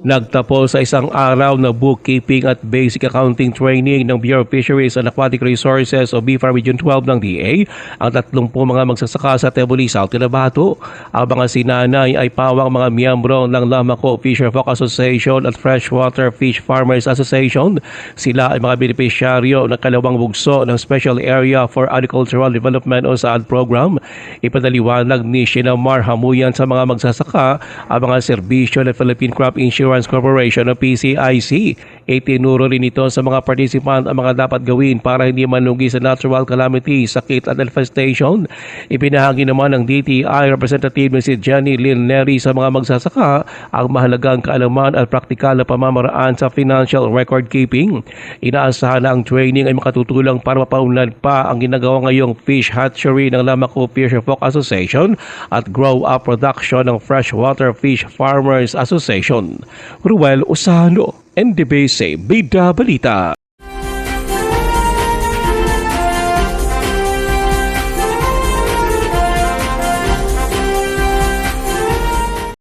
Nagtapos sa isang araw na bookkeeping at basic accounting training ng Bureau of Fisheries and Aquatic Resources o BFAR Region 12 ng DA ang tatlong po mga magsasaka sa Tebuli, South Cotabato. Ang mga sinanay ay pawang mga miyembro ng Lamaco Fisher Folk Association at Freshwater Fish Farmers Association. Sila ay mga benepisyaryo ng kalawang bugso ng Special Area for Agricultural Development o SAAD program. Ipadaliwanag ni Shinamar Hamuyan sa mga magsasaka ang mga serbisyo ng Philippine Crop Insurance Corporation o PCIC. Itinuro rin ito sa mga participant ang mga dapat gawin para hindi manugi sa natural calamity, sakit at infestation. Ipinahagi naman ng DTI representative si Jenny Lynn Neri sa mga magsasaka ang mahalagang kaalaman at praktikal na pamamaraan sa financial record keeping. Inaasahan na ang training ay makatutulong para mapaunlad pa ang ginagawa ngayong fish hatchery ng Lamaco Fisher Folk Association at grow up production ng Freshwater Fish Farmers Association. Ruel Osano, NDBC, Bida Balita.